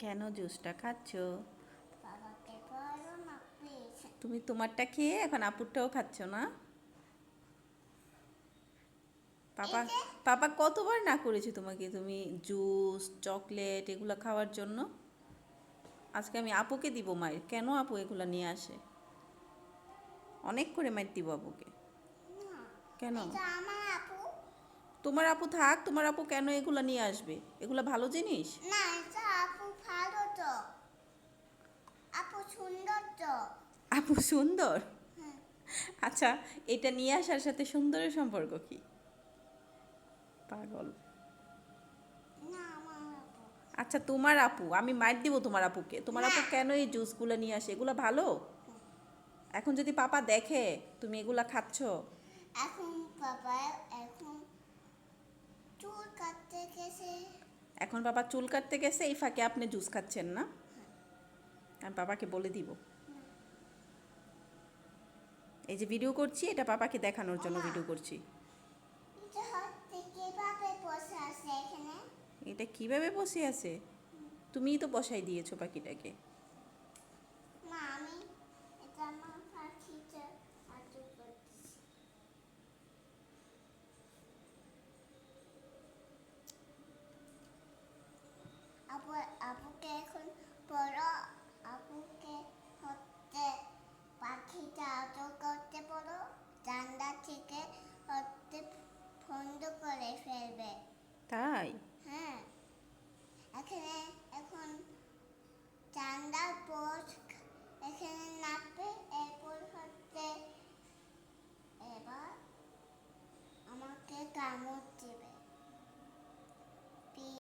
কেন জুসটা খাচ্ছ? তুমি তোমারটা খেয়ে এখন আপুরটাও খাচ্ছ না? পাপা পাপা কতবার না করেছে তোমাকে তুমি জুস চকলেট এগুলো খাওয়ার জন্য? আজকে আমি আপুকে দিব মায়ের। কেন আপু এগুলো নিয়ে আসে? অনেক করে মায়ের দিব আপুকে। কেন? তোমার আপু থাক তোমার আপু কেন এগুলো নিয়ে আসবে? এগুলো ভালো জিনিস? না তো আপু সুন্দর তো? আপু সুন্দর? আচ্ছা এটা নিয়ে আসার সাথে সুন্দরের সম্পর্ক কি? পাগল। আচ্ছা তোমার আপু আমি মার দিব তোমার আপুকে। তোমার আপু কেন এই জুসগুলো নিয়ে আসে? এগুলো ভালো? এখন যদি পাপা দেখে তুমি এগুলা খাচ্ছ? এখন বাবা এখন চুল কাটতে গেছে এখন বাবা চুল কাটতে গেছে এই ফাঁকে আপনি জুস খাচ্ছেন না? আমি বাবাকে বলে দিব। এই যে ভিডিও করছি এটা বাবাকে দেখানোর জন্য ভিডিও করছি। এটা কীভাবে বসে আছে তুমিই তো বসাই দিয়েছ পাখিটাকে Tá aí.